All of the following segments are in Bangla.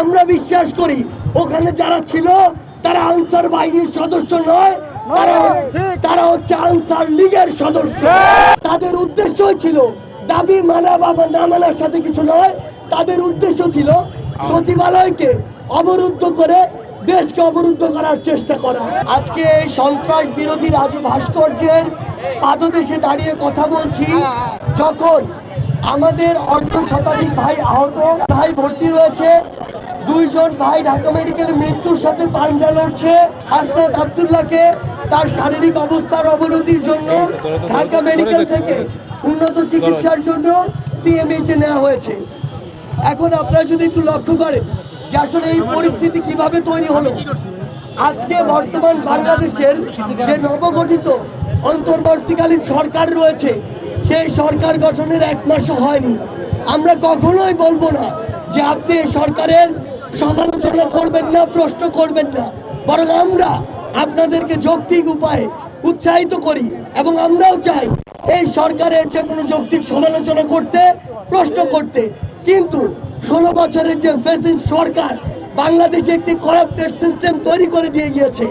আমরা বিশ্বাস করি ওখানে যারা ছিল তারা আনসার বাহিনীর সদস্য নয় তারা তারা হচ্ছে আনসার লীগের সদস্য। তাদের উদ্দেশ্য ছিল দাবি মানা বা না মানার সাথে কিছু নয় তাদের উদ্দেশ্য ছিল সচিবালয়কে অবরুদ্ধ করে দেশকে অবরুদ্ধ করার চেষ্টা করা। আজকে এই সন্ত্রাস বিরোধী রাজু ভাস্কর্যের পাদদেশে দাঁড়িয়ে কথা বলছি। যখন আমাদের অর্ধ শতাধিক ভাই আহত ভাই ভর্তি রয়েছে দুইজন ভাই ঢাকা মেডিকেলে মৃত্যুর সাথে পাঞ্জা লড়ছে। হাসনাত আবদুল্লাহকে তার শারীরিক অবস্থার অবনতির জন্য ঢাকা মেডিকেল থেকে উন্নত চিকিৎসার জন্য সিএমএইচে নেওয়া হয়েছে। এখন আপনারা যদি একটু লক্ষ্য করেন যে আসলে এই পরিস্থিতি কীভাবে তৈরি হলো। আজকে বর্তমান বাংলাদেশের যে নবগঠিত অন্তর্বর্তীকালীন সরকার রয়েছে, সেই সরকার গঠনের এক মাসও হয়নি। আমরা কখনোই বলব না যে আপনি সরকারের সমালোচনা করবেন না, প্রশ্ন করবেন না। বরং আমরা আপনাদেরকে যৌক্তিক উপায়ে উৎসাহিত করি এবং আমরাও চাই এই সরকারের যে কোনো যৌক্তিক সমালোচনা করতে, প্রশ্ন করতে। কিন্তু ষোলো বছরের যে ফেসিস সরকার বাংলাদেশে একটি করাপ্টেড সিস্টেম তৈরি করে দিয়ে গিয়েছে,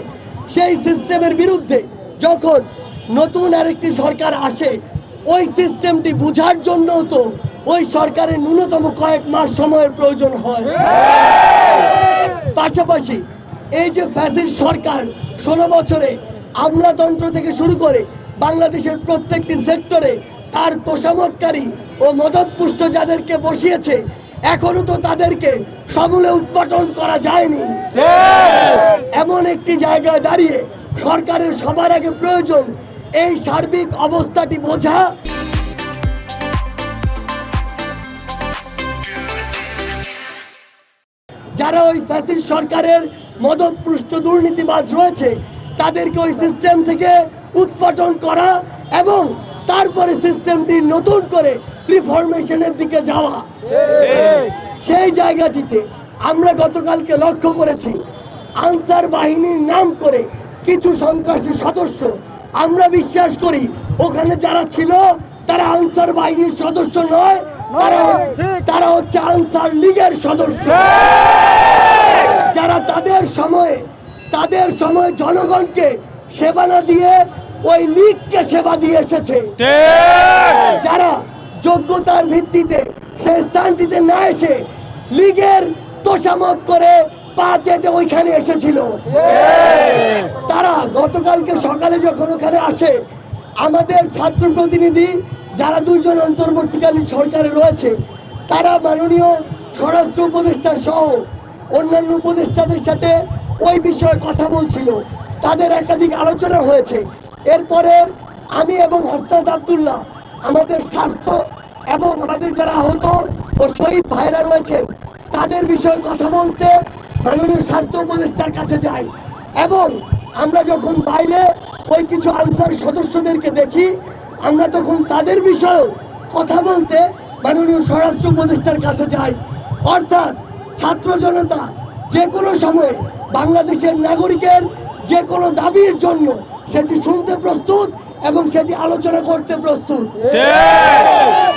সেই সিস্টেমের বিরুদ্ধে যখন নতুন আরেকটি সরকার আসে, ওই সিস্টেমটি বুঝার জন্যও তো ওই সরকারের ন্যূনতম কয়েক মাস সময়ের প্রয়োজন হয়। পাশাপাশি এই যে ফ্যাসির সরকার ষোলো বছরে আমলাতন্ত্র থেকে শুরু করে বাংলাদেশের প্রত্যেকটি সেক্টরে তার তোষামতকারী ও মদতপুষ্ট যাদেরকে বসিয়েছে, এখনও তো তাদেরকে সমূলে উৎপাটন করা যায়নি। এমন একটি জায়গায় দাঁড়িয়ে সরকারের সবার আগে প্রয়োজন এই সার্বিক অবস্থাটি বোঝা। যারা ওই ফ্যাসিস্ট সরকারের মদতপুষ্ট দুর্নীতিবাজ রয়েছে, তাদেরকে ওই সিস্টেম থেকে উৎপাটন করা এবং তারপরে সিস্টেমটি নতুন করে রিফরমেশনের দিকে যাওয়া। সেই জায়গাটিতে আমরা গতকালকে লক্ষ্য করেছি, আনসার বাহিনীর নাম করে কিছু সন্ত্রাসী সদস্য, আমরা বিশ্বাস করি ওখানে যারা ছিল তারা আনসার বাহিনীর সদস্য নয় তারা তারা হচ্ছে আনসার লীগের সদস্য। যারা তাদের সময়ে তাদের সময় জনগণকে সেবা না দিয়ে ওই লীগকে সেবা দিয়ে এসেছে। যারা যোগ্যতার ভিত্তিতে সেই স্থানটিতে না এসে লীগের তোষামত করে পা চেটে ওইখানে এসেছিল। তারা গতকালকে সকালে যখন ওখানে আসে আমাদের ছাত্র প্রতিনিধি যারা দুইজন অন্তর্বর্তীকালীন সরকারে রয়েছে, তারা মাননীয় স্বরাষ্ট্র উপদেষ্টা সহ অন্যান্য উপদেষ্টাদের সাথে ওই বিষয়ে কথা বলছিল। তাদের একাধিক আলোচনা হয়েছে। এরপরে আমি এবং হাসনাত আবদুল্লাহ আমাদের স্বাস্থ্য এবং আমাদের যারা আহত ও শহীদ ভাইরা রয়েছেন, তাদের বিষয়ে কথা বলতে মাননীয় স্বাস্থ্য উপদেষ্টার কাছে যাই এবং আমরা যখন বাইরে ওই কিছু আনসার সদস্যদেরকে দেখি আমরা তখন তাদের বিষয়েও কথা বলতে মাননীয় স্বরাষ্ট্র উপদেষ্টার কাছে যাই। অর্থাৎ ছাত্র জনতা যে কোনো সময়ে বাংলাদেশের নাগরিকের যে কোনো দাবির জন্য সেটি শুনতে প্রস্তুত এবং সেটি আলোচনা করতে প্রস্তুত।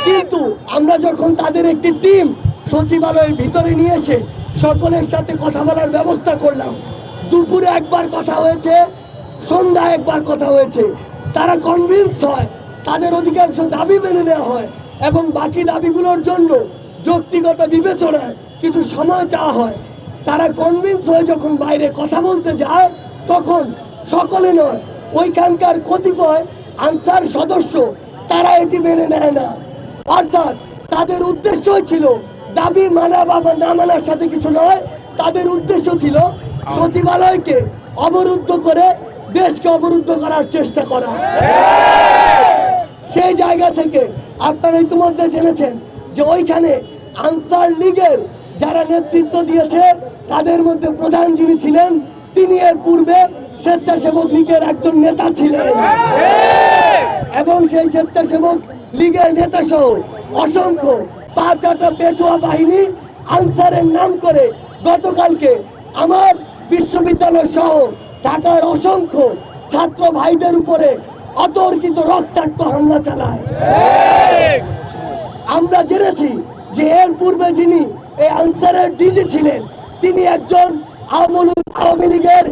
কিন্তু আমরা যখন তাদের একটি টিম সচিবালয়ের ভিতরে নিয়ে এসে সকলের সাথে কথা বলার ব্যবস্থা করলাম, দুপুরে একবার কথা হয়েছে সন্ধ্যা একবার কথা হয়েছে, তারা কনভিন্স হয় তাদের অধিকাংশ দাবি মেনে নেওয়া হয় এবং বাকি দাবিগুলোর জন্য যৌক্তিকতা বিবেচনায় কিছু সময় চাওয়া হয়। তারা কনভিন্স হয়ে যখন বাইরে কথা বলতে যায়, তখন সকলে নয়, ওইখানকার কতিপয় আনসার সদস্য তারা এটি মেনে নেয় না। অর্থাৎ তাদের উদ্দেশ্যই ছিল দাবি মানা বা না মানার সাথে কিছু নয়, তাদের উদ্দেশ্য ছিল সচিবালয়কে অবরুদ্ধ করে দেশকে অবরুদ্ধ করার চেষ্টা করা। সেই জায়গা থেকে আপনারা ইতিমধ্যে জেনেছেন যে ওইখানে আনসার লীগের যারা নেতৃত্ব দিয়েছে, তাদের মধ্যে প্রধান যিনি ছিলেন, তিনি এর পূর্বে স্বেচ্ছাসেবক লীগের একজন নেতা ছিলেন। এবং সেই স্বেচ্ছাসেবক লীগের নেতা সহ অসংখ্য পাঁচ আটা পেটুয়া বাহিনী আনসারের নাম করে গতকালকে আমার বিশ্ববিদ্যালয় সহ ঢাকার অসংখ্য ছাত্র ভাইদের উপরে অতর্কিত রক্তাক্ত হামলা চালায়। আমরা জেনেছি যে এর পূর্বে যিনি এই আনসারের ডিজি ছিলেন, তিনি একজন আওয়ামী লীগ- আওয়ামী লীগের